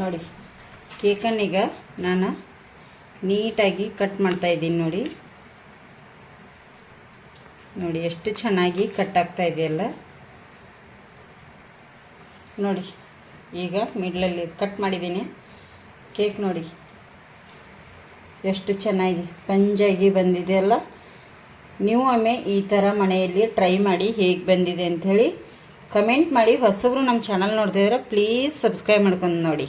ನೋಡಿ ಕೇಕನ್ನೀಗ ನಾನು ನೀಟಾಗಿ ಕಟ್ ಮಾಡ್ತಾ ಇದ್ದೀನಿ ನೋಡಿ. ನೋಡಿ, ಎಷ್ಟು ಚೆನ್ನಾಗಿ ಕಟ್ ಆಗ್ತಾ ಇದೆಯಲ್ಲ ನೋಡಿ, ಈಗ ಮಿಡ್ಲಲ್ಲಿ ಕಟ್ ಮಾಡಿದ್ದೀನಿ. ಕೇಕ್ ನೋಡಿ. ಎಷ್ಟು ಚೆನ್ನಾಗಿ ಸ್ಪಂಜಾಗಿ ಬಂದಿದೆಯಲ್ಲ ನೀವು ಒಮ್ಮೆ ಈ ಥರ ಮನೆಯಲ್ಲಿ ಟ್ರೈ ಮಾಡಿ ಹೇಗೆ ಬಂದಿದೆ ಅಂಥೇಳಿ ಕಮೆಂಟ್ ಮಾಡಿ. ಹೊಸಬ್ರು ನಮ್ಮ ಚಾನಲ್ ನೋಡ್ತಿದ್ರೆ ಪ್ಲೀಸ್ ಸಬ್ಸ್ಕ್ರೈಬ್ ಮಾಡ್ಕೊಂಡು ನೋಡಿ.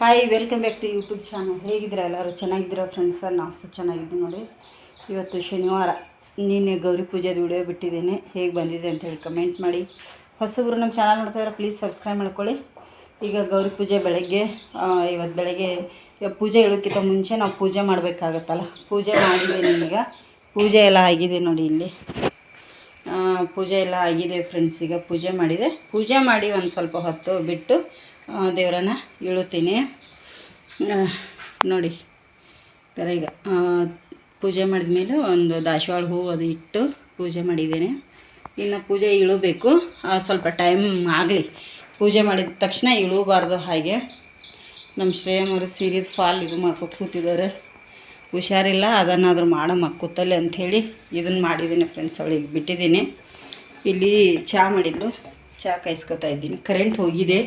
Hi welcome back to YouTube channel ಹೇಗಿದ್ದೀರಾ ಎಲ್ಲರೂ? ಚೆನ್ನಾಗಿದ್ದೀರಾ ಫ್ರೆಂಡ್ಸ್ ನಾವು ಸಹ ಚೆನ್ನಾಗಿದ್ದೀವಿ ನೋಡಿ. ಇವತ್ತು ಶನಿವಾರ. ನಿನ್ನೆ ಗೌರಿ ಪೂಜೆದು ವಿಡಿಯೋ ಬಿಟ್ಟಿದ್ದೀನಿ. ಹೇಗೆ ಬಂದಿದೆ ಅಂತ ಹೇಳಿ ಕಮೆಂಟ್ ಮಾಡಿ. ಹೊಸಬ್ರು ನಮ್ಮ ಚಾನಲ್ ನೋಡ್ತಿದ್ರೆ ಪ್ಲೀಸ್ ಸಬ್ಸ್ಕ್ರೈಬ್ ಮಾಡ್ಕೊಳ್ಳಿ. ಈಗ ಗೌರಿ ಪೂಜೆ ಬೆಳಗ್ಗೆ ಇವತ್ತು ಬೆಳಗ್ಗೆ ಪೂಜೆ ಹೇಳೋಕ್ಕಿಂತ ಮುಂಚೆ ನಾವು ಪೂಜೆ ಮಾಡಬೇಕಾಗತ್ತಲ್ಲ. ಪೂಜೆ ಮಾಡಿದ್ದೀನಿ ಈಗ. ಪೂಜೆ ಎಲ್ಲ ಆಗಿದೆ ನೋಡಿ ಇಲ್ಲಿ. ಪೂಜೆ ಎಲ್ಲ ಆಗಿದೆ ಫ್ರೆಂಡ್ಸ್ ಈಗ ಪೂಜೆ ಮಾಡಿದೆ. ಪೂಜೆ ಮಾಡಿ ಒಂದು ಸ್ವಲ್ಪ ಹೊತ್ತು ಬಿಟ್ಟು ದೇವರನ್ನ ಇಳುತ್ತೀನಿ ನೋಡಿ ಥರ ಈಗ ಪೂಜೆ ಮಾಡಿದ ಮೇಲೆ ಒಂದು ದಾಸವಾಳ ಹೂವು ಅದು ಇಟ್ಟು ಪೂಜೆ ಮಾಡಿದ್ದೇನೆ. ಇನ್ನು ಪೂಜೆ ಇಳಬೇಕು. ಸ್ವಲ್ಪ ಟೈಮ್ ಆಗಲಿ. ಪೂಜೆ ಮಾಡಿದ ತಕ್ಷಣ ಇಳಬಾರ್ದು ಹಾಗೆ. ನಮ್ಮ ಶ್ರೇಯಮ್ಮರು ಸೀರೆದು ಫಾಲ್ ಇದು ಮಾಡ್ಕೊ ಕೂತಿದ್ದಾರೆ. ಹುಷಾರಿಲ್ಲ, ಅದನ್ನಾದರೂ ಮಾಡೋ ಕೂತಲ್ಲಿ ಅಂಥೇಳಿ ಇದನ್ನು ಮಾಡಿದ್ದೀನಿ ಫ್ರೆಂಡ್ಸ್ ಅವಳಿಗೆ ಬಿಟ್ಟಿದ್ದೀನಿ ಇಲ್ಲಿ ಚಹಾ ಮಾಡಿದ್ದು ಚಹಾ ಕಾಯಿಸ್ಕೊತಾ ಇದ್ದೀನಿ. ಕರೆಂಟ್ ಹೋಗಿದೆ.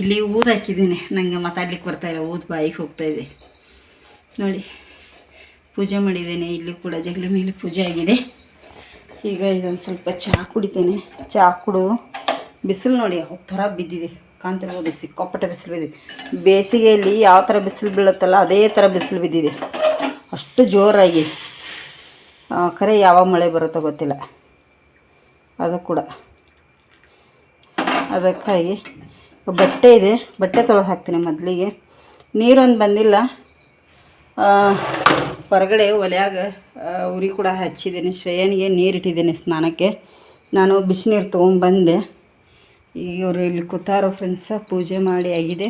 ಇಲ್ಲಿ ಊದು ಹಾಕಿದ್ದೀನಿ ನನಗೆ ಮಾತಾಡ್ಲಿಕ್ಕೆ ಬರ್ತಾಯಿಲ್ಲ ಊದು ಬಾಯಿಗೆ ಹೋಗ್ತಾ ಇದೆ. ನೋಡಿ, ಪೂಜೆ ಮಾಡಿದ್ದೇನೆ ಇಲ್ಲಿ ಕೂಡ ಜಗಲಿ ಮೇಲೆ ಪೂಜೆ ಆಗಿದೆ. ಈಗ ಇದೊಂದು ಸ್ವಲ್ಪ ಚಹಾ ಕುಡಿತೇನೆ. ಚಹಾ ಕುಡು. ಬಿಸಿಲು ನೋಡಿ ಯಾವ ಥರ ಬಿದ್ದಿದೆ. ಕಾಣ್ತಿರ್ಬೋದು ಸಿಕ್ಕಾಪಟ್ಟೆ ಬಿಸಿಲು ಬಿದ್ದಿದೆ. ಬೇಸಿಗೆಯಲ್ಲಿ ಯಾವ ಥರ ಬಿಸಿಲು ಬೀಳುತ್ತಲ್ಲ ಅದೇ ಥರ ಬಿಸಿಲು ಬಿದ್ದಿದೆ. ಅಷ್ಟು ಜೋರಾಗಿ. ಕರೆ ಯಾವಾಗ ಮಳೆ ಬರುತ್ತೋ ಗೊತ್ತಿಲ್ಲ. ಅದು ಕೂಡ. ಅದಕ್ಕಾಗಿ ಬಟ್ಟೆ ಇದೆ. ಬಟ್ಟೆ ತೊಳೆದು ಹಾಕ್ತೀನಿ ಮೊದಲಿಗೆ. ನೀರೊಂದು ಬಂದಿಲ್ಲ. ಹೊರಗಡೆ ಒಲೆಯಾಗ ಉರಿ ಕೂಡ ಹಚ್ಚಿದ್ದೀನಿ. ಶ್ರೇಯನಿಗೆ ನೀರು ಇಟ್ಟಿದ್ದೀನಿ ಸ್ನಾನಕ್ಕೆ. ನಾನು ಬಿಸಿನೀರು ತೊಗೊಂಬಂದೆ ಈಗ ಇವರು ಇಲ್ಲಿ ಕೂತಾರೋ ಫ್ರೆಂಡ್ಸ ಪೂಜೆ ಮಾಡಿ ಆಗಿದೆ.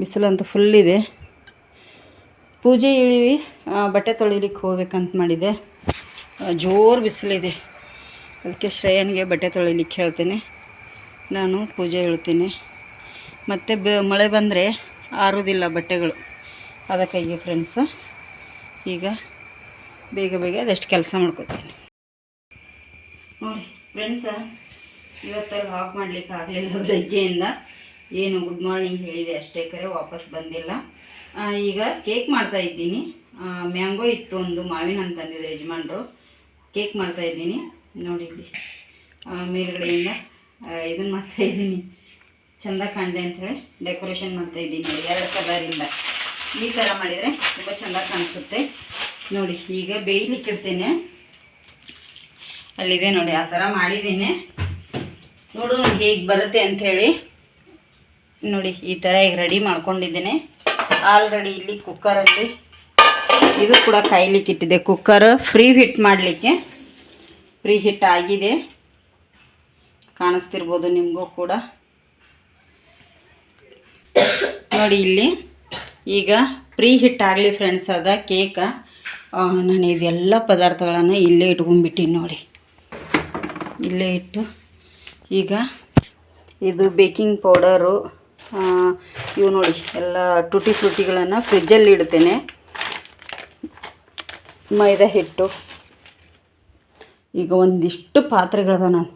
ಬಿಸಿಲಂತೂ ಫುಲ್ ಇದೆ. ಪೂಜೆ ಇಳಿವಿ ಬಟ್ಟೆ ತೊಳಿಲಿಕ್ಕೆ ಹೋಗ್ಬೇಕಂತ ಮಾಡಿದೆ. ಜೋರು ಬಿಸಿಲಿದೆ. ಅದಕ್ಕೆ ಶ್ರೇಯನಿಗೆ ಬಟ್ಟೆ ತೊಳಿಲಿಕ್ಕೆ ಹೇಳ್ತೇನೆ. ನಾನು ಪೂಜೆ ಇಳ್ತೀನಿ ಮತ್ತು ಬ, ಮಳೆ ಬಂದರೆ ಆರೋದಿಲ್ಲ ಬಟ್ಟೆಗಳು. ಅದಕ್ಕಾಗಿ ಫ್ರೆಂಡ್ಸ ಈಗ ಬೇಗ ಬೇಗ ಅದಷ್ಟು ಕೆಲಸ ಮಾಡ್ಕೋತೀನಿ. ನೋಡಿ ಫ್ರೆಂಡ್ಸ ಇವತ್ತಲ್ಲಿ ವಾಕ್ ಮಾಡ್ಲಿಕ್ಕೆ ಆಗಲಿಲ್ಲ ಬೆಳಗ್ಗೆಯಿಂದ ಏನು ಗುಡ್ ಮಾರ್ನಿಂಗ್ ಹೇಳಿದೆ ಅಷ್ಟೇ ಕರೆ ವಾಪಸ್ ಬಂದಿಲ್ಲ. ಈಗ ಕೇಕ್ ಮಾಡ್ತಾ ಇದ್ದೀನಿ. ಮ್ಯಾಂಗೋ ಇತ್ತು ಒಂದು, ಮಾವಿನ ಹಣ್ಣು ತಂದಿದ್ರು ಯಜಮಾನ್ರು. ಕೇಕ್ ಮಾಡ್ತಾ ಇದ್ದೀನಿ. ನೋಡಿ ಮೇಲುಗಡೆಯಿಂದ ಇದನ್ನ ಮಾಡ್ತಾ ಇದ್ದೀನಿ. ಚಂದ ಕಾಣಿದೆ ಅಂಥೇಳಿ ಡೆಕೋರೇಷನ್ ಮಾಡ್ತಾ ಇದ್ದೀನಿ ನೋಡಿ, ಎರಡು ಕಲರಿಂದ ಈ ಥರ ಮಾಡಿದರೆ ತುಂಬ ಚೆಂದ ಕಾಣಿಸುತ್ತೆ. ನೋಡಿ, ಈಗ ಬೇಯ್ಲಿಕ್ಕೆ ಅಲ್ಲಿದೆ ನೋಡಿ, ಆ ಥರ ಮಾಡಿದ್ದೀನಿ. ನೋಡೋಣ ಹೇಗೆ ಬರುತ್ತೆ ಅಂಥೇಳಿ. ನೋಡಿ, ಈ ಥರ ಈಗ ರೆಡಿ ಮಾಡ್ಕೊಂಡಿದ್ದೀನಿ. ಆಲ್ರೆಡಿ ಇಲ್ಲಿ ಕುಕ್ಕರಲ್ಲಿ ಇದು ಕೂಡ ಕಾಯ್ಲಿಕ್ಕೆ ಇಟ್ಟಿದೆ. ಕುಕ್ಕರ್ ಫ್ರೀ ಹಿಟ್ ಮಾಡಲಿಕ್ಕೆ ಫ್ರೀ ಹಿಟ್ ಆಗಿದೆ. ಕಾಣಿಸ್ತಿರ್ಬೋದು ನಿಮಗೂ ಕೂಡ. ನೋಡಿ ಇಲ್ಲಿ ಈಗ ಪ್ರೀ ಹಿಟ್ ಆಗಲಿ ಫ್ರೆಂಡ್ಸ್, ಅದ ಕೇಕ. ನಾನು ಇದೆಲ್ಲ ಪದಾರ್ಥಗಳನ್ನು ಇಲ್ಲೇ ಇಟ್ಕೊಂಡ್ಬಿಟ್ಟಿನಿ ನೋಡಿ. ಇಲ್ಲೇ ಇಟ್ಟು ಈಗ ಇದು ಬೇಕಿಂಗ್ ಪೌಡರು ಇವು ನೋಡಿ, ಎಲ್ಲ ಟುಟಿ ಫ್ರೂಟಿಗಳನ್ನು ಫ್ರಿಜ್ಜಲ್ಲಿ ಇಡ್ತೇನೆ. ಮೈದಾ ಹಿಟ್ಟು. ಈಗ ಒಂದಿಷ್ಟು ಪಾತ್ರೆಗಳದ ನಾನು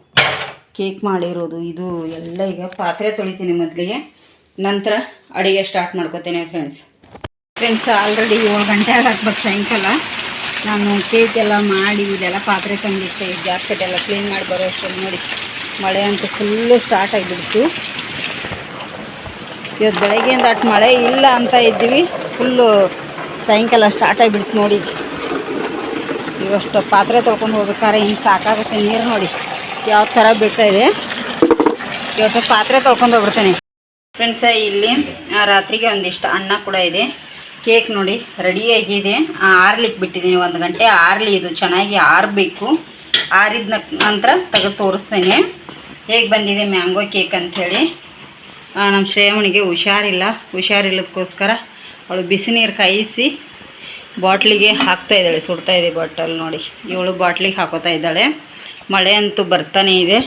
ಕೇಕ್ ಮಾಡಿರೋದು. ಇದು ಎಲ್ಲ ಈಗ ಪಾತ್ರೆ ತೊಳಿತೀನಿ ಮೊದಲಿಗೆ. ನಂತರ ಅಡುಗೆ ಸ್ಟಾರ್ಟ್ ಮಾಡ್ಕೋತೇನೆ ಫ್ರೆಂಡ್ಸ್ ಫ್ರೆಂಡ್ಸ್ ಆಲ್ರೆಡಿ ಏಳು ಗಂಟೆ ಹಾಕ್ಬೇಕು ಸಾಯಂಕಾಲ. ನಾನು ಕೇಕ್ ಎಲ್ಲ ಮಾಡಿ ಇದೆಲ್ಲ ಪಾತ್ರೆ ತಂದಿಟ್ಟೆ ಗ್ಯಾಸ್ ಕಟ್ಟೆಲ್ಲ ಕ್ಲೀನ್ ಮಾಡಿ ಬರೋ ನೋಡಿ. ಮಳೆ ಅಂತೂ ಫುಲ್ಲು ಸ್ಟಾರ್ಟ್ ಆಗಿಬಿಡ್ತು. ಇವತ್ತು ಬೆಳಗ್ಗೆಯಿಂದ ಅಷ್ಟು ಮಳೆ ಇಲ್ಲ ಅಂತ ಇದ್ದೀವಿ. ಫುಲ್ಲು ಸಾಯಂಕಾಲ ಸ್ಟಾರ್ಟ್ ಆಗಿಬಿಡ್ತು ನೋಡಿ. ಇವಷ್ಟು ಪಾತ್ರೆ ತೊಳ್ಕೊಂಡು ಹೋಗ್ಬೇಕಾದ್ರೆ ಹಿಂಗೆ ಸಾಕಾಗುತ್ತೆ ನೀರು ನೋಡಿ. ಯಾವ ಥರ ಬಿಡ್ತಾ ಇದೆ. ಇವತ್ತು ಪಾತ್ರೆ ತೊಳ್ಕೊಂಡು ಹೋಗ್ಬಿಡ್ತೇನೆ. ಫ್ರೆಂಡ್ಸ ಇಲ್ಲಿ ರಾತ್ರಿಗೆ ಒಂದಿಷ್ಟು ಅನ್ನ ಕೂಡ ಇದೆ. ಕೇಕ್ ನೋಡಿ ರೆಡಿಯಾಗಿದೆ ಆರ್ಲಿಕ್ಕೆ ಬಿಟ್ಟಿದ್ದೀನಿ. ಒಂದು ಗಂಟೆ ಆರಲಿ. ಇದು ಚೆನ್ನಾಗಿ ಆರಬೇಕು. ಆರಿದ ನಂತರ ತೆಗೆದು ತೋರಿಸ್ತೇನೆ. ಹೇಗೆ ಬಂದಿದೆ ಮ್ಯಾಂಗೋ ಕೇಕ್ ಅಂಥೇಳಿ? ನಮ್ಮ ಶ್ರೇವಣಿಗೆ ಹುಷಾರಿಲ್ಲ. ಹುಷಾರಿಲ್ಲದಕ್ಕೋಸ್ಕರ ಅವಳು ಬಿಸಿ ನೀರು ಕಾಯಿಸಿ ಬಾಟ್ಲಿಗೆ ಹಾಕ್ತಾ ಇದ್ದಾಳೆ. ಸುಡ್ತಾ ಇದೆ ಬಾಟಲ್ ನೋಡಿ. ಇವಳು ಬಾಟ್ಲಿಗೆ ಹಾಕೋತಾ ಇದ್ದಾಳೆ. ಮಳೆ ಅಂತೂ ಬರ್ತಾನೆ ಇದೆ.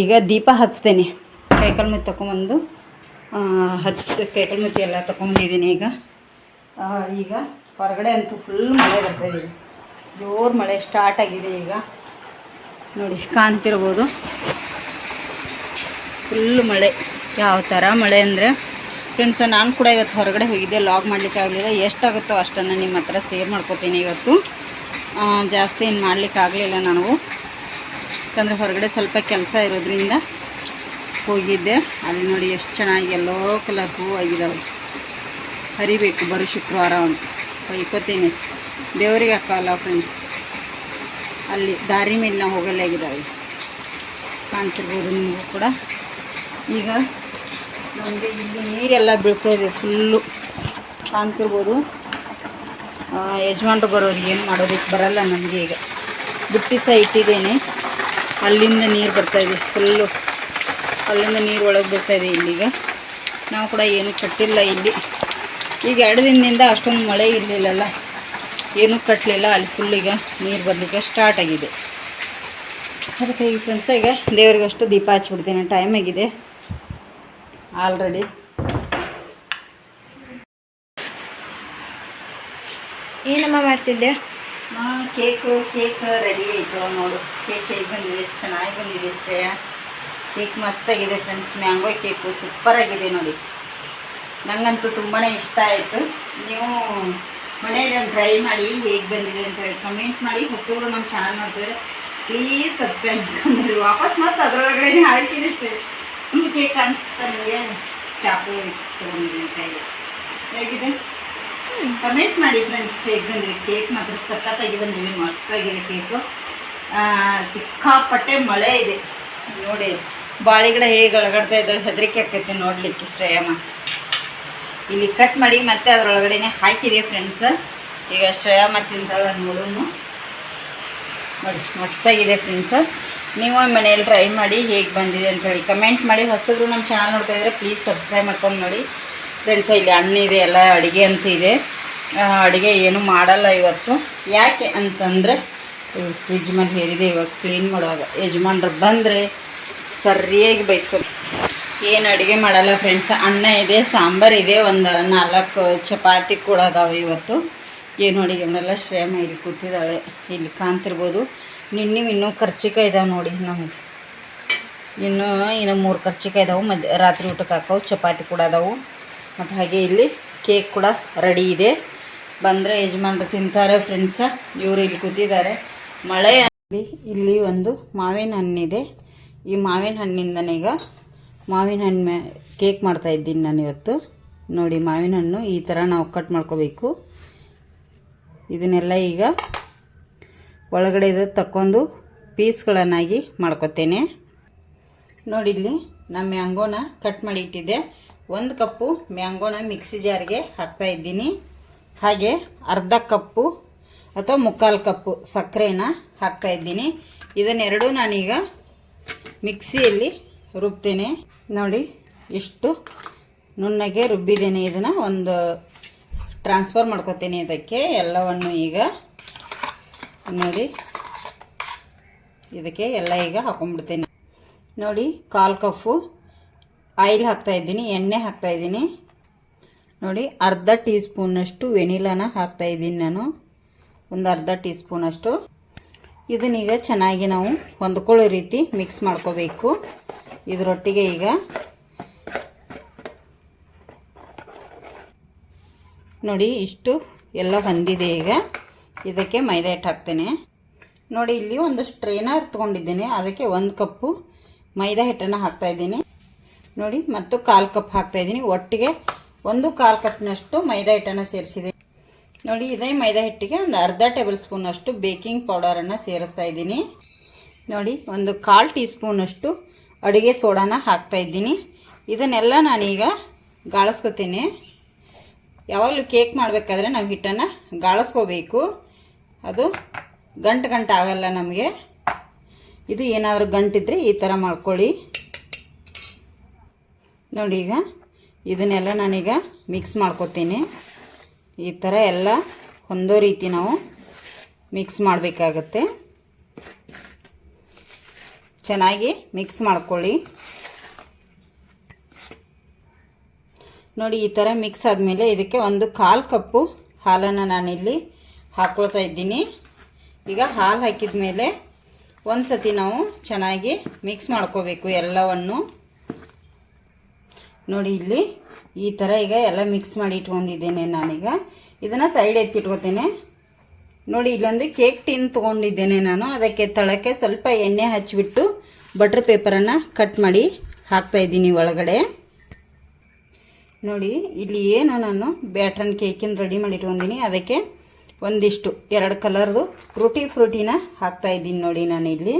ಈಗ ದೀಪ ಹಚ್ತೇನೆ. ಕೈಕಲ್ ಮುತ್ತಿ ತೊಗೊಂಬಂದು ಹಚ್ ಕೈಕಲ್ ಮುತ್ತಿ ಎಲ್ಲ ತೊಗೊಂಬಂದಿದ್ದೀನಿ ಈಗ. ಈಗ ಹೊರಗಡೆ ಅಂತೂ ಫುಲ್ ಮಳೆ ಬರ್ತಾ ಇದೆ. ಜೋರು ಮಳೆ ಸ್ಟಾರ್ಟ್ ಆಗಿದೆ ಈಗ. ನೋಡಿ, ಕಾಣ್ತಿರ್ಬೋದು. ಫುಲ್ ಮಳೆ. ಯಾವ ಥರ ಮಳೆ ಅಂದರೆ ಫ್ರೆಂಡ್ಸ್ ನಾನು ಕೂಡ ಇವತ್ತು ಹೊರಗಡೆ ಹೋಗಿದ್ದೆ ಲಾಗ್ ಮಾಡಲಿಕ್ಕೆ ಆಗಲಿಲ್ಲ. ಎಷ್ಟಾಗುತ್ತೋ ಅಷ್ಟನ್ನು ನಿಮ್ಮ ಹತ್ರ ಸೇರ್ ಮಾಡ್ಕೋತೀನಿ ಇವತ್ತು. ಜಾಸ್ತಿ ಏನು ಮಾಡಲಿಕ್ಕೆ ಆಗಲಿಲ್ಲ ನಾವು ಯಾಕಂದರೆ ಹೊರಗಡೆ ಸ್ವಲ್ಪ ಕೆಲಸ ಇರೋದ್ರಿಂದ ಹೋಗಿದ್ದೆ. ಅಲ್ಲಿ ನೋಡಿ ಎಷ್ಟು ಚೆನ್ನಾಗಿ ಎಲ್ಲೋ ಕಲರ್ ಹೂವು ಆಗಿದ್ದಾವೆ ಹರಿಬೇಕು, ಬರೋ ಶುಕ್ರವಾರ ಅಂತ. ಒಯ್ಕೋತೀನಿ ದೇವರಿಗೆ ಹಾಕಲ್ಲ ಫ್ರೆಂಡ್ಸ್ ಅಲ್ಲಿ ದಾರಿ ಮೇಲೆ ನಾವು ಹೋಗಲಾಗಿದ್ದಾವೆ. ಕಾಣ್ತಿರ್ಬೋದು ನಿಮಗೂ ಕೂಡ. ಈಗ ನಮಗೆ ಇಲ್ಲಿ ನೀರೆಲ್ಲ ಬೀಳ್ತಾ ಇದೆ ಫುಲ್ಲು ಕಾಣ್ತಿರ್ಬೋದು ಯಜಮಾನ್ರು ಬರೋರಿಗೆ ಏನು ಮಾಡೋದಕ್ಕೆ ಬರಲ್ಲ ನಮಗೆ ಈಗ. ಬುಟ್ಟಿ ಸಹ ಇಟ್ಟಿದ್ದೇನೆ. ಅಲ್ಲಿಂದ ನೀರು ಬರ್ತಾ ಇದೆ ಫುಲ್ಲು ಅಲ್ಲಿಂದ ನೀರು ಒಳಗೆ ಬರ್ತಾ ಇದೆ ಇಲ್ಲಿಗ. ನಾವು ಕೂಡ ಏನು ಕಟ್ಟಿಲ್ಲ ಇಲ್ಲಿ. ಈಗ ಎರಡು ದಿನದಿಂದ ಅಷ್ಟೊಂದು ಮಳೆ ಇರಲಿಲ್ಲಲ್ಲ. ಏನೂ ಕಟ್ಟಲಿಲ್ಲ ಅಲ್ಲಿ ಫುಲ್ ಈಗ ನೀರು ಬರಲಿಕ್ಕೆ ಸ್ಟಾರ್ಟ್ ಆಗಿದೆ. ಅದಕ್ಕೆ ಈ ಫ್ರೆಂಡ್ಸ್ ಈಗ ದೇವ್ರಿಗಷ್ಟು ದೀಪ ಹಚ್ಬಿಡ್ತೀನಿ ಟೈಮ್ ಆಗಿದೆ. ಆಲ್ರೆಡಿ ಏನಮ್ಮ ಮಾಡ್ತಿದ್ದೆ? ಕೇಕು ಕೇಕ್ ರೆಡಿ ಆಯಿತು, ನೋಡು. ಕೇಕ್ ಹೇಗೆ ಬಂದಿದೆ, ಎಷ್ಟು ಚೆನ್ನಾಗಿ ಬಂದಿದೆ ಇಷ್ಟೇ ಕೇಕ್ ಮಸ್ತಾಗಿದೆ ಫ್ರೆಂಡ್ಸ್ ಮ್ಯಾಂಗೋ ಕೇಕು ಸೂಪರ್ ಆಗಿದೆ ನೋಡಿ. ನನಗಂತೂ ತುಂಬಾ ಇಷ್ಟ ಆಯಿತು. ನೀವು ಮನೆಯಲ್ಲಿ ಟ್ರೈ ಮಾಡಿ ಹೇಗೆ ಬಂದಿದೆ ಅಂತ ಕಮೆಂಟ್ ಮಾಡಿ. ಹೊಸವರು ನಮ್ಮ ಚಾನಲ್ ನೋಡ್ತಾರೆ ಪ್ಲೀಸ್ ಸಬ್ಸ್ಕ್ರೈಬ್ ಮಾಡಿ ವಾಪಸ್ ಮತ್ತೆ ಅದರೊಳಗಡೆ ಹಾಕಿದೆ ಅಷ್ಟೇ. ನಿಮ್ಗೆ ಕೇಕ್ ಕಾಣಿಸ್ತಾ ನಿಮಗೆ? ಚಾಕು ತೊಗೊಂಡಿದೆ ಅಂತ ಹೇಳಿ. ಹೇಗಿದೆ? ಕಮೆಂಟ್ ಮಾಡಿ ಫ್ರೆಂಡ್ಸ್ ಹೇಗೆ ಬಂದಿದೆ? ಕೇಕ್ ಮಾತ್ರ ಸಖತ್ತಾಗಿ ಬಂದಿದೆ, ಮಸ್ತಾಗಿದೆ ಕೇಕು ಸಿಕ್ಕಾಪಟ್ಟೆ ಮಳೆ ಇದೆ. ನೋಡಿ, ಬಾಳೆ ಗಿಡ ಹೇಗೆ ಒಳಗಡ್ತಾ ಇದ್ದಾವೆ ಹೆದರಿಕೆ ಆಕೈತೆ ನೋಡಲಿಕ್ಕೆ ಶ್ರೇಯಮ್ಮ. ಇಲ್ಲಿ ಕಟ್ ಮಾಡಿ ಮತ್ತೆ ಅದರೊಳಗಡೆನೆ ಹಾಕಿದೆ ಫ್ರೆಂಡ್ಸ್ ಈಗ ಶ್ರೇಯಾ ತಿಂತಾಳೆ ನೋಡೋನು ನೋಡಿ, ಮಸ್ತಾಗಿದೆ ಫ್ರೆಂಡ್ಸ್ ನೀವು ಮನೆಯಲ್ಲಿ ಟ್ರೈ ಮಾಡಿ ಹೇಗೆ ಬಂದಿದೆ ಅಂತ ಹೇಳಿ ಕಮೆಂಟ್ ಮಾಡಿ. ಹೊಸಬ್ರು ನಮ್ಮ ಚಾನಲ್ ನೋಡ್ತಾ ಇದ್ರೆ ಪ್ಲೀಸ್ ಸಬ್ಸ್ಕ್ರೈಬ್ ಮಾಡ್ಕೊಂಡು ನೋಡಿ. ಫ್ರೆಂಡ್ಸ್ ಇಲ್ಲಿ ಹಣ್ಣಿದೆ, ಎಲ್ಲ ಅಡುಗೆ ಅಂತೂ ಇದೆ. ಅಡುಗೆ ಏನು ಮಾಡಲ್ಲ ಇವತ್ತು. ಯಾಕೆ ಅಂತಂದರೆ ಫ್ರಿಜ್ ಮೇಲೆ ಹೇರಿದೆ ಇವಾಗ ಕ್ಲೀನ್ ಮಾಡುವಾಗ. ಯಜಮಾನ್ರು ಬಂದರೆ ಸರಿಯಾಗಿ ಬೈಸ್ಕೊ ಏನು ಅಡುಗೆ ಮಾಡಲ್ಲ ಫ್ರೆಂಡ್ಸ್ ಅನ್ನ ಇದೆ, ಸಾಂಬಾರು ಇದೆ, ಒಂದು ನಾಲ್ಕು ಚಪಾತಿ ಕೂಡ ಅದಾವೆ ಇವತ್ತು. ಏನು ಅಡುಗೆ ಮಾಡಲ್ಲ, ಶ್ರೇಮ ಇಲ್ಲಿ ಕೂತಿದ್ದಾಳೆ. ಇಲ್ಲಿ ಕಾಣ್ತಿರ್ಬೋದು. ನಿನ್ನೆ ಇನ್ನೂ ಖರ್ಚಿಕಾಯಿ ಇದಾವೆ ನೋಡಿ ನಮ್ಗೆ. ಇನ್ನೂ ಇನ್ನು ಮೂರು ಖರ್ಚಿಕಾಯಿ ಇದಾವೆ. ಮಧ್ಯ ರಾತ್ರಿ ಊಟಕ್ಕೆ ಹಾಕವು, ಚಪಾತಿ ಕೂಡ ಅದಾವು. ಮತ್ತು ಹಾಗೆ ಇಲ್ಲಿ ಕೇಕ್ ಕೂಡ ರೆಡಿ ಇದೆ. ಬಂದರೆ ಯಜಮಾನ್ರು ತಿಂತಾರೆ ಫ್ರೆಂಡ್ಸ ಇವರು ಇಲ್ಲಿ ಕೂತಿದ್ದಾರೆ. ಮಳೆ ಇಲ್ಲಿ ಒಂದು ಮಾವಿನ ಹಣ್ಣಿದೆ. ಈ ಮಾವಿನ ಈಗ ಮಾವಿನ ಹಣ್ಣು ಮೇ ಕೇಕ್ ಮಾಡ್ತಾಯಿದ್ದೀನಿ ನಾನು ಇವತ್ತು. ನೋಡಿ, ಮಾವಿನ ಹಣ್ಣು ಈ ಥರ ನಾವು ಕಟ್ ಮಾಡ್ಕೋಬೇಕು. ಇದನ್ನೆಲ್ಲ ಈಗ ಒಳಗಡೆ ಇದು ತಕ್ಕೊಂಡು ಪೀಸ್ಗಳನ್ನಾಗಿ ಮಾಡ್ಕೊತೇನೆ. ನೋಡಿ, ಇಲ್ಲಿ ನಮ್ಮ ಮ್ಯಾಂಗೋನ ಕಟ್ ಮಾಡಿ ಇಟ್ಟಿದ್ದೆ. ಒಂದು ಕಪ್ಪು ಮ್ಯಾಂಗೋನ ಮಿಕ್ಸಿ ಜಾರ್ಗೆ ಹಾಕ್ತಾ ಇದ್ದೀನಿ. ಹಾಗೆ ಅರ್ಧ ಕಪ್ಪು ಅಥವಾ ಮುಕ್ಕಾಲು ಕಪ್ಪು ಸಕ್ಕರೆನ ಹಾಕ್ತಾ ಇದ್ದೀನಿ. ಇದನ್ನೆರಡೂ ನಾನೀಗ ಮಿಕ್ಸಿಯಲ್ಲಿ ರುಬ್ತೇನೆ. ನೋಡಿ, ಇಷ್ಟು ನುಣ್ಣಗೆ ರುಬ್ಬಿದ್ದೇನೆ. ಇದನ್ನು ಒಂದು ಟ್ರಾನ್ಸ್ಫರ್ ಮಾಡ್ಕೊತೀನಿ ಇದಕ್ಕೆ. ಎಲ್ಲವನ್ನು ಈಗ ನೋಡಿ, ಇದಕ್ಕೆ ಎಲ್ಲ ಈಗ ಹಾಕೊಂಡ್ಬಿಡ್ತೀನಿ. ನೋಡಿ, ಕಾಲು ಕಫು, ಆಯಿಲ್ ಹಾಕ್ತಾ ಇದ್ದೀನಿ, ಎಣ್ಣೆ ಹಾಕ್ತಾ ಇದ್ದೀನಿ. ನೋಡಿ, ಅರ್ಧ ಟೀ ಸ್ಪೂನಷ್ಟು ವೆನಿಲಾನ ಹಾಕ್ತಾ ಇದ್ದೀನಿ ನಾನು. ಒಂದು ಅರ್ಧ ಟೀ ಸ್ಪೂನಷ್ಟು ಇದನ್ನೀಗ ಚೆನ್ನಾಗಿ ನಾವು ಹೊಂದ್ಕೊಳ್ಳೋ ರೀತಿ ಮಿಕ್ಸ್ ಮಾಡ್ಕೋಬೇಕು. ಇದರೊಟ್ಟಿಗೆ ಈಗ ನೋಡಿ ಇಷ್ಟು ಎಲ್ಲ ಬಂದಿದೆ ಈಗ. ಇದಕ್ಕೆ ಮೈದಾ ಹಿಟ್ಟು ಹಾಕ್ತೇನೆ. ನೋಡಿ, ಇಲ್ಲಿ ಒಂದು ಸ್ಟ್ರೈನರ್ ತೊಗೊಂಡಿದ್ದೇನೆ. ಅದಕ್ಕೆ ಒಂದು ಕಪ್ಪು ಮೈದಾ ಹಿಟ್ಟನ್ನು ಹಾಕ್ತಾ ಇದ್ದೀನಿ. ನೋಡಿ, ಮತ್ತು ಕಾಲು ಕಪ್ ಹಾಕ್ತಾ ಇದ್ದೀನಿ. ಒಟ್ಟಿಗೆ ಒಂದು ಕಾಲು ಕಪ್ನಷ್ಟು ಮೈದಾ ಹಿಟ್ಟನ್ನು ಸೇರಿಸಿದೆ. ನೋಡಿ, ಇದೇ ಮೈದಾ ಹಿಟ್ಟಿಗೆ ಒಂದು ಅರ್ಧ ಟೇಬಲ್ ಸ್ಪೂನಷ್ಟು ಬೇಕಿಂಗ್ ಪೌಡರನ್ನು ಸೇರಿಸ್ತಾ ಇದ್ದೀನಿ. ನೋಡಿ, ಒಂದು ಕಾಲು ಟೀ ಸ್ಪೂನಷ್ಟು ಅಡುಗೆ ಸೋಡಾನ ಹಾಕ್ತಾ ಇದ್ದೀನಿ. ಇದನ್ನೆಲ್ಲ ನಾನೀಗ ಗಾಳಿಸ್ಕೊತೀನಿ. ಯಾವಾಗಲೂ ಕೇಕ್ ಮಾಡಬೇಕಾದ್ರೆ ನಾವು ಹಿಟ್ಟನ್ನು ಗಾಳಿಸ್ಕೋಬೇಕು. ಅದು ಗಂಟು ಗಂಟು ಆಗಲ್ಲ ನಮಗೆ. ಇದು ಏನಾದರೂ ಗಂಟಿದ್ರೆ ಈ ಥರ ಮಾಡ್ಕೊಳ್ಳಿ. ನೋಡಿ ಈಗ ಇದನ್ನೆಲ್ಲ ನಾನೀಗ ಮಿಕ್ಸ್ ಮಾಡ್ಕೊತೀನಿ. ಈ ಥರ ಎಲ್ಲ ಹೊಂದೋ ರೀತಿ ನಾವು ಮಿಕ್ಸ್ ಮಾಡಬೇಕಾಗತ್ತೆ. ಚೆನ್ನಾಗಿ ಮಿಕ್ಸ್ ಮಾಡ್ಕೊಳ್ಳಿ. ನೋಡಿ, ಈ ಥರ ಮಿಕ್ಸ್ ಆದಮೇಲೆ ಇದಕ್ಕೆ ಒಂದು ಕಾಲು ಕಪ್ಪು ಹಾಲನ್ನು ನಾನಿಲ್ಲಿ ಹಾಕ್ಕೊಳ್ತಾ ಇದ್ದೀನಿ. ಈಗ ಹಾಲು ಹಾಕಿದ ಮೇಲೆ ಒಂದು ಸತಿ ನಾವು ಚೆನ್ನಾಗಿ ಮಿಕ್ಸ್ ಮಾಡ್ಕೋಬೇಕು ಎಲ್ಲವನ್ನು. ನೋಡಿ, ಇಲ್ಲಿ ಈ ಥರ ಈಗ ಎಲ್ಲ ಮಿಕ್ಸ್ ಮಾಡಿ ಇಟ್ಕೊಂಡಿದ್ದೇನೆ ನಾನೀಗ. ಇದನ್ನು ಸೈಡ್ ಎತ್ತಿಟ್ಕೋತೇನೆ. ನೋಡಿ, ಇಲ್ಲೊಂದು ಕೇಕ್ ಟಿನ್ ತೊಗೊಂಡಿದ್ದೇನೆ ನಾನು. ಅದಕ್ಕೆ ತಳಕ್ಕೆ ಸ್ವಲ್ಪ ಎಣ್ಣೆ ಹಚ್ಚಿಬಿಟ್ಟು ಬಟರ್ ಪೇಪರನ್ನು ಕಟ್ ಮಾಡಿ ಹಾಕ್ತಾ ಇದ್ದೀನಿ ಒಳಗಡೆ. ನೋಡಿ, ಇಲ್ಲಿ ಏನು ನಾನು ಬ್ಯಾಟ್ರನ್ ಕೇಕಿನ ರೆಡಿ ಮಾಡಿ ಇಟ್ಕೊಂಡಿನಿ ಅದಕ್ಕೆ ಒಂದಿಷ್ಟು, ಎರಡು ಕಲರ್ದು ಫ್ರೂಟಿ ಫ್ರೂಟಿನ ಹಾಕ್ತಾ ಇದ್ದೀನಿ ನೋಡಿ ನಾನು ಇಲ್ಲಿ.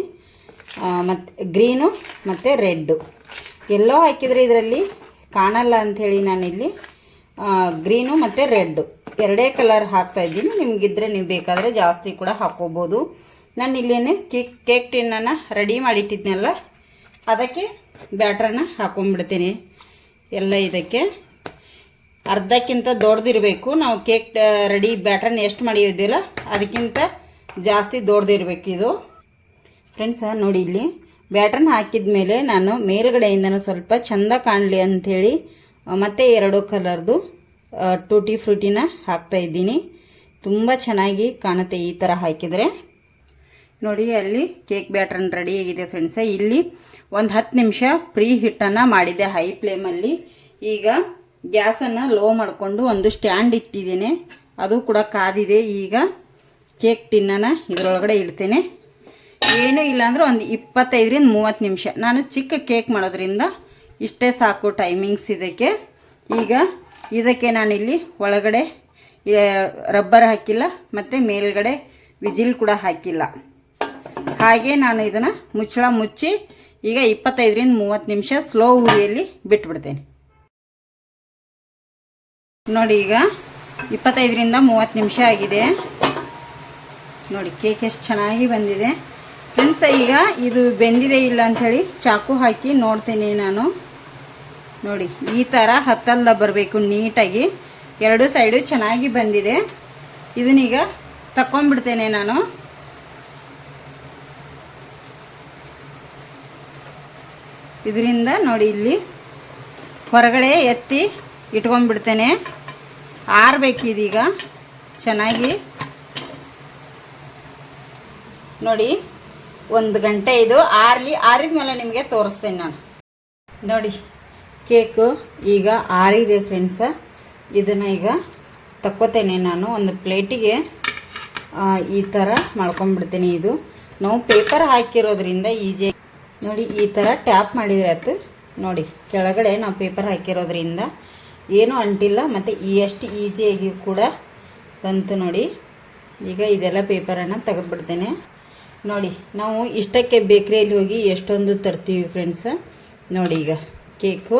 ಮತ್ತು ಗ್ರೀನು ಮತ್ತು ರೆಡ್ಡು ಎಲ್ಲೋ ಹಾಕಿದರೆ ಇದರಲ್ಲಿ ಕಾಣಲ್ಲ ಅಂಥೇಳಿ ನಾನಿಲ್ಲಿ ಗ್ರೀನು ಮತ್ತು ರೆಡ್ಡು ಎರಡೇ ಕಲರ್ ಹಾಕ್ತಾ ಇದ್ದೀನಿ. ನಿಮಗಿದ್ರೆ ನೀವು ಬೇಕಾದರೆ ಜಾಸ್ತಿ ಕೂಡ ಹಾಕ್ಕೋಬೋದು. ನಾನು ಇಲ್ಲೇನೆ ಕೇಕ್ ಕೇಕ್ ಟಿನ್ನನ್ನು ರೆಡಿ ಮಾಡಿಟ್ಟಿದ್ನಲ್ಲ, ಅದಕ್ಕೆ ಬ್ಯಾಟ್ರನ್ನ ಹಾಕೊಂಡ್ಬಿಡ್ತೀನಿ. ಎಲ್ಲ ಇದಕ್ಕೆ. ಅರ್ಧಕ್ಕಿಂತ ದೊಡ್ಡದಿರಬೇಕು ನಾವು ಕೇಕ್ ರೆಡಿ ಬ್ಯಾಟ್ರನ್ನ ಎಷ್ಟು ಮಾಡಿದ್ದಿಲ್ಲ ಅದಕ್ಕಿಂತ ಜಾಸ್ತಿ ದೊಡ್ಡದಿರಬೇಕು ಇದು. ಫ್ರೆಂಡ್ಸ ನೋಡಿ ಇಲ್ಲಿ. ಬ್ಯಾಟ್ರನ್ನ ಹಾಕಿದ ಮೇಲೆ ನಾನು ಮೇಲ್ಗಡೆಯಿಂದನೂ ಸ್ವಲ್ಪ ಚಂದ ಕಾಣಲಿ ಅಂಥೇಳಿ ಮತ್ತೆ ಎರಡು ಕಲರ್ದು ಟೂಟಿ ಫ್ರೂಟಿನ ಹಾಕ್ತಾ ಇದ್ದೀನಿ. ತುಂಬ ಚೆನ್ನಾಗಿ ಕಾಣುತ್ತೆ ಈ ಥರ ಹಾಕಿದರೆ. ನೋಡಿ, ಅಲ್ಲಿ ಕೇಕ್ ಬ್ಯಾಟ್ರನ್ ರೆಡಿ ಆಗಿದೆ ಫ್ರೆಂಡ್ಸ ಇಲ್ಲಿ ಒಂದು ಹತ್ತು ನಿಮಿಷ ಪ್ರೀ ಹಿಟ್ಟನ್ನು ಮಾಡಿದ್ದೆ ಹೈ ಫ್ಲೇಮಲ್ಲಿ ಈಗ ಗ್ಯಾಸನ್ನು ಲೋ ಮಾಡಿಕೊಂಡು ಒಂದು ಸ್ಟ್ಯಾಂಡ್ ಇಟ್ಟಿದ್ದೀನಿ. ಅದು ಕೂಡ ಕಾದಿದೆ. ಈಗ ಕೇಕ್ ಟಿನ್ನನ್ನು ಇದರೊಳಗಡೆ ಇಡ್ತೇನೆ. ಏನೂ ಇಲ್ಲಾಂದ್ರೆ ಒಂದು ಇಪ್ಪತ್ತೈದರಿಂದ ಮೂವತ್ತು ನಿಮಿಷ. ನಾನು ಚಿಕ್ಕ ಕೇಕ್ ಮಾಡೋದ್ರಿಂದ ಇಷ್ಟೇ ಸಾಕು ಟೈಮಿಂಗ್ಸ್ ಇದಕ್ಕೆ. ಈಗ ಇದಕ್ಕೆ ನಾನಿಲ್ಲಿ ಒಳಗಡೆ ರಬ್ಬರ್ ಹಾಕಿಲ್ಲ, ಮತ್ತು ಮೇಲ್ಗಡೆ ವಿಜಿಲ್ ಕೂಡ ಹಾಕಿಲ್ಲ. ಹಾಗೆ ನಾನು ಇದನ್ನು ಮುಚ್ಚಳ ಮುಚ್ಚಿ ಈಗ ಇಪ್ಪತ್ತೈದರಿಂದ ಮೂವತ್ತು ನಿಮಿಷ ಸ್ಲೋ ಉರಿಯಲ್ಲಿ ಬಿಟ್ಬಿಡ್ತೇನೆ. ನೋಡಿ ಈಗ ಇಪ್ಪತ್ತೈದರಿಂದ ಮೂವತ್ತು ನಿಮಿಷ ಆಗಿದೆ. ನೋಡಿ ಕೇಕ್ ಎಷ್ಟು ಚೆನ್ನಾಗಿ ಬಂದಿದೆ. ಫ್ರೆಂಡ್ಸ್ ಈಗ ಇದು ಬೆಂದಿದೆ ಇಲ್ಲ ಅಂಥೇಳಿ ಚಾಕು ಹಾಕಿ ನೋಡ್ತೀನಿ ನಾನು. ನೋಡಿ ಈ ಥರ ಹತ್ತಲ್ಲ ಬರಬೇಕು ನೀಟಾಗಿ. ಎರಡು ಸೈಡು ಚೆನ್ನಾಗಿ ಬಂದಿದೆ. ಇದನ್ನೀಗ ತಕೊಂಡ್ಬಿಡ್ತೇನೆ ನಾನು. ಇದರಿಂದ ನೋಡಿ ಇಲ್ಲಿ ಹೊರಗಡೆ ಎತ್ತಿ ಇಟ್ಕೊಂಡ್ಬಿಡ್ತೇನೆ. ಆರಬೇಕಿದೀಗ. ಚೆನ್ನಾಗಿ. ನೋಡಿ, ಒಂದು ಗಂಟೆ ಇದು. ಆರಲಿ ಆರಿದ ಮೇಲೆ ನಿಮಗೆ ತೋರಿಸ್ತೇನೆ ನಾನು. ನೋಡಿ, ಕೇಕು ಈಗ ಆರಿದೆ ಫ್ರೆಂಡ್ಸ. ಇದನ್ನು ಈಗ ತಕ್ಕೋತೇನೆ ನಾನು. ಒಂದು ಪ್ಲೇಟಿಗೆ ಈ ಥರ ಮಾಡ್ಕೊಂಡ್ಬಿಡ್ತೀನಿ ಇದು. ನಾವು ಪೇಪರ್ ಹಾಕಿರೋದ್ರಿಂದ ಈಜಿ ನೋಡಿ, ಈ ಥರ ಟ್ಯಾಪ್ ಮಾಡಿದರೆ ಆಯ್ತು ನೋಡಿ, ಕೆಳಗಡೆ ನಾವು ಪೇಪರ್ ಹಾಕಿರೋದ್ರಿಂದ ಏನೂ ಅಂಟಿಲ್ಲ, ಮತ್ತು ಈ ಎಷ್ಟು ಈಜಿಯಾಗಿ ಕೂಡ ಬಂತು ನೋಡಿ. ಈಗ ಇದೆಲ್ಲ ಪೇಪರನ್ನು ತೆಗೆದುಬಿಡ್ತೇನೆ. ನೋಡಿ, ನಾವು ಇಷ್ಟಕ್ಕೆ ಬೇಕ್ರಿಯಲ್ಲಿ ಹೋಗಿ ಎಷ್ಟೊಂದು ತರ್ತೀವಿ ಫ್ರೆಂಡ್ಸ ನೋಡಿ ಈಗ ಕೇಕು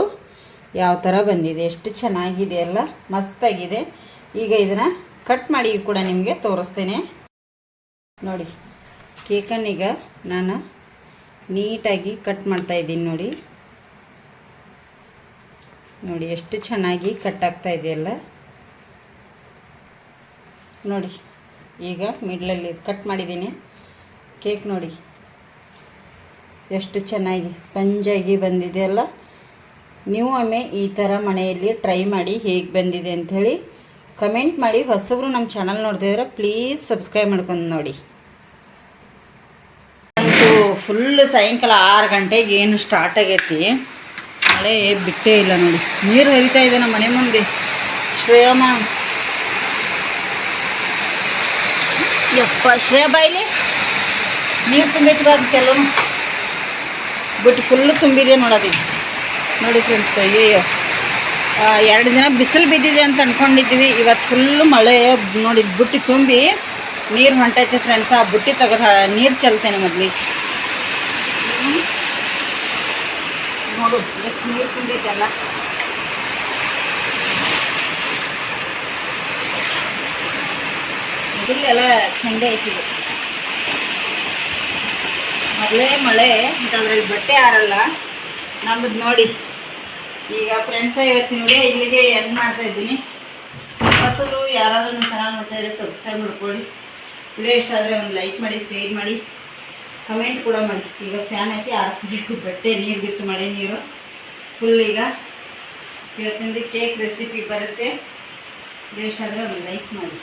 ಯಾವ ಥರ ಬಂದಿದೆ, ಎಷ್ಟು ಚೆನ್ನಾಗಿದೆ ಅಲ್ಲ, ಮಸ್ತಾಗಿದೆ. ಈಗ ಇದನ್ನು ಕಟ್ ಮಾಡಿ ಕೂಡ ನಿಮಗೆ ತೋರಿಸ್ತೇನೆ. ನೋಡಿ ಕೇಕನ್ನೀಗ ನಾನು ನೀಟಾಗಿ ಕಟ್ ಮಾಡ್ತಾ ಇದ್ದೀನಿ ನೋಡಿ. ನೋಡಿ, ಎಷ್ಟು ಚೆನ್ನಾಗಿ ಕಟ್ ಆಗ್ತಾ ಇದೆಯಲ್ಲ ನೋಡಿ, ಈಗ ಮಿಡ್ಲಲ್ಲಿ ಕಟ್ ಮಾಡಿದ್ದೀನಿ. ಕೇಕ್ ನೋಡಿ. ಎಷ್ಟು ಚೆನ್ನಾಗಿ ಸ್ಪಂಜಾಗಿ ಬಂದಿದೆಯಲ್ಲ ನೀವು ಒಮ್ಮೆ ಈ ಥರ ಮನೆಯಲ್ಲಿ ಟ್ರೈ ಮಾಡಿ ಹೇಗೆ ಬಂದಿದೆ ಅಂಥೇಳಿ ಕಮೆಂಟ್ ಮಾಡಿ. ಹೊಸಬ್ರು ನಮ್ಮ ಚಾನಲ್ ನೋಡ್ತಿದ್ರೆ ಪ್ಲೀಸ್ ಸಬ್ಸ್ಕ್ರೈಬ್ ಮಾಡ್ಕೊಂಡು ನೋಡಿ. ಫುಲ್ ಸಾಯಂಕಾಲ ಆರು ಗಂಟೆಗೆ ಏನು ಸ್ಟಾರ್ಟ್ ಆಗೈತಿ. ಮಳೆ ಬಿಟ್ಟೇ ಇಲ್ಲ ನೋಡಿ. ನೀರು ಹರಿತಾ ಇದೆ ನಮ್ಮ ಮನೆ ಮುಂದೆ. ಶ್ರೇಯಮ್ಮ. ಯಪ್ಪ, ಶ್ರೇಯ ಬಾಯಿಲಿ ನೀರು ತುಂಬೈತಿ ಬಾ ಚಲೋ ಬಟ್ ಫುಲ್ಲು ತುಂಬಿದೆ ನೋಡೋದು. ನೋಡಿ ಫ್ರೆಂಡ್ಸ್ ಅಯ್ಯೋ ಎರಡು ದಿನ ಬಿಸಿಲು ಬಿದ್ದಿದೆ ಅಂತ ಅಂದ್ಕೊಂಡಿದ್ವಿ ಇವತ್ತು ಫುಲ್ಲು ಮಳೆ, ನೋಡಿ ಬುಟ್ಟಿ ತುಂಬಿ ನೀರು ಹೊಂಟೈತೆ ಫ್ರೆಂಡ್ಸ್ ಆ ಬುಟ್ಟಿ ತೆಗೆದು, ನೀರು ಚೆಲ್ತೇನೆ ಮೊದಲಿಗೆ. ನೋಡು ಎಷ್ಟು ನೀರು ತುಂಬಿದೆಲ್ಲ ಮೊದಲೆಲ್ಲ ಚಂದ ಐತಿದೆ ಮೊದಲೇ ಮಳೆ ಅಂತಂದ್ರೆ ಬಟ್ಟೆ ಆರಲ್ಲ ನಮ್ಮದು ನೋಡಿ. ಈಗ ಫ್ರೆಂಡ್ಸ ಇವತ್ತಿನ ನೋಡಿ, ಇಲ್ಲಿಗೆ ಎಂಡ್ ಮಾಡ್ತಾ ಇದ್ದೀನಿ. ಹೊಸರು ಯಾರಾದರೂ ಚೆನ್ನಾಗಿ ನೋಡ್ತಾ ಇದ್ರೆ ಸಬ್ಸ್ಕ್ರೈಬ್ ಮಾಡ್ಕೊಳ್ಳಿ. ವಿಡಿಯೋ ಇಷ್ಟ ಆದರೆ ಒಂದು ಲೈಕ್ ಮಾಡಿ ಶೇರ್ ಮಾಡಿ. ಕಮೆಂಟ್ ಕೂಡ ಮಾಡಿ ಈಗ ಫ್ಯಾನ್ ಹಾಕಿ ಆರಿಸ್ಬೇಕು, ಬಟ್ಟೆ, ನೀರು ಬಿತ್ತು ಮಳೆ ನೀರು. ಫುಲ್ ಈಗ ಇವತ್ತಿಂದ ಕೇಕ್ ರೆಸಿಪಿ ಬರುತ್ತೆ. ಬೇಸ್ಟ್ ಆದರೆ ಒಂದು ಲೈಕ್ ಮಾಡಿ.